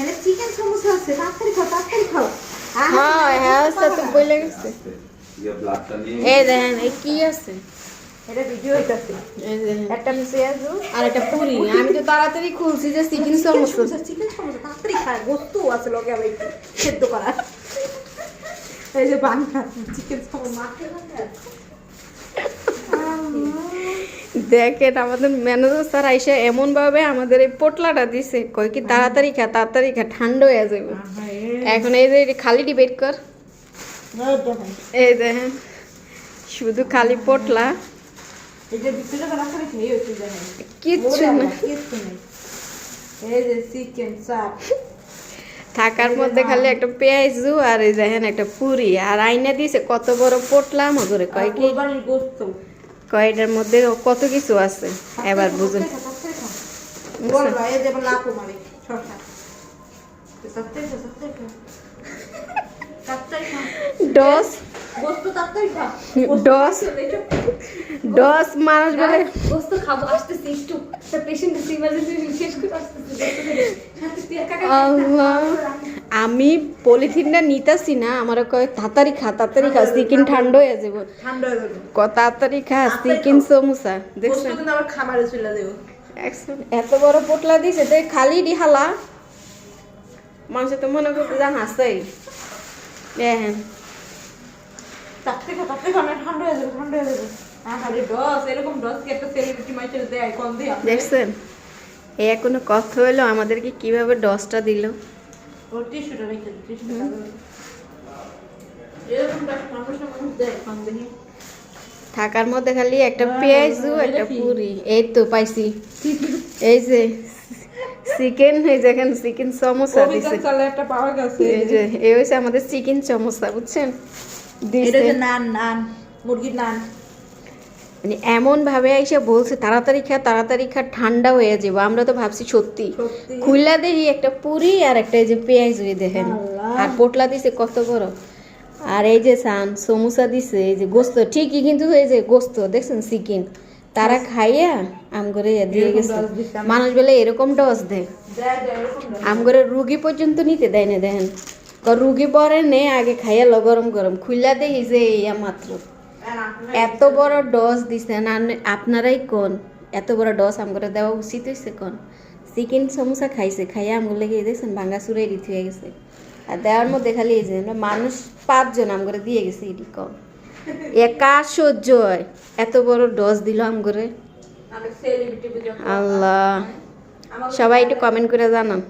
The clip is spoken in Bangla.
এখানে চিকেন সমোসা আছে তাড়াতাড়ি খাও তাড়াতাড়ি খাও। হ্যাঁ হ্যাঁ তো বলে গেছে। ব্লাডটা নিয়ে এই দেখেন এই কি আছে? এটা ভিডিও হইতাছে। একটা পেঁয়াজু আর একটা পুরি। আমি তো তাড়াতাড়ি খুলছি যে চিকেন সমোসা। চিকেন সমোসা তাড়াতাড়ি খায় গোস্ত আছে লগে আবার একটু সেদ্ধ করা এই যে বাংলা চিকেন সমোসা। মাখে মাখে। দেখেন আমাদের ম্যানেজার স্যার আইসা এমন ভাবে আমাদের এই পোটলাটা দিছে কয় কি তাড়াতাড়ি খা তাড়াতাড়ি খা ঠান্ডা হয়ে যাবে। এখন এই যে খালি ডিবেট কর। এই দেখেন শুধু খালি পোটলা। কিচ্ছু না। থাকার মধ্যে খালি একটা পেঁয়াজু আর এই দেখেন একটা পুরি। আর আইনা দিয়েছে কত বড় পোটলা মগরে কয় কি? কয়টার মধ্যে কত কিছু আছে? এবার বুঝুন। ডস ডস ডস মানুষ বলে গোস্ত খাব আসতেছি একটু। পেশেন্ট ইমার্জেন্সি শেষ করে আসতেছি। আল্লাহ। আমি পলিথিনটা নিতাছি না আমার কয় তাড়াতাড়ি খা তাড়াতাড়ি খা চিকেন ঠান্ডা হয়ে যাব। তাড়াতাড়ি খা চিকেন সমুসা গোস্ত দেখছেন খামারে চলে দেবো এত বড় পোটলা দিছে তো খালি ডিহালা মানুষ তো মনে করতে তাড়াতাড়ি খা তাড়াতাড়ি খা ঠান্ডা হয়ে যাবে ঠান্ডা হয়ে যাবে। দিয়ে দেখছেন? এই কোনো কথা হলো আমাদেরকে কীভাবে ডসটা দিল? ওর টিস্যুটা রেখে টিস্যুটা এরকম মানুষ মানুষ দেয় কম দেখি। থাকার মধ্যে খালি একটা পেঁয়াজু একটা পুরি। এই তো পাইছি। এই যে চিকেন এই যে যেখানে চিকেন সমোসা দিছে। একটা পাওয়া গেছে। এই যে এই আমাদের চিকেন সমোসা বুঝছেন? দিছে। নান নান মুরগির নান। মানে এমন ভাবে এসে বলছে তাড়াতাড়ি খা তাড়াতাড়ি খা ঠান্ডা হয়ে যাব। আমরা তো ভাবছি সত্যি। খুললা দেখি একটা পুরি আর একটা এই যে পেঁয়াজ দেখেন। আর পোটলা দিছে কত বড়। আর এই যে সান সমোসা দিছে এই যে গোস্ত ঠিকই কিন্তু এই যে গোস্ত দেখছেন চিকেন। তারা খাইয়া আম করে দিয়ে গেছে। মানুষ বলে এরকম ডস দেয় দেয় দেয় এরকম ডস আম করে রুগী পর্যন্ত নিতে দেয় না দেখেন। রুগী পরে নে আগে খাইয়া ল গরম গরম। খুললা দেখি যে ইয়া মাত্র। এত বড় ডস দিছেন আর আপনারাই কোন? এত বড় ডস আমগরে দেওয়া উচিত হয়েছে কোন? চিকেন সমোসা খাইছে খাইয়া আমগুলো লেগে দেখছেন ভাঙ্গা চুরাই দিতে হয়ে গেছে। আর দেওয়ার মধ্যে খালি এই যে মানুষ পাঁচজন আমগরে দিয়ে গেছে এটি কম একা সহ্য হয়। এত বড় ডস দিল আমগরে। আমি আল্লাহ। সবাই একটু কমেন্ট করে জানান।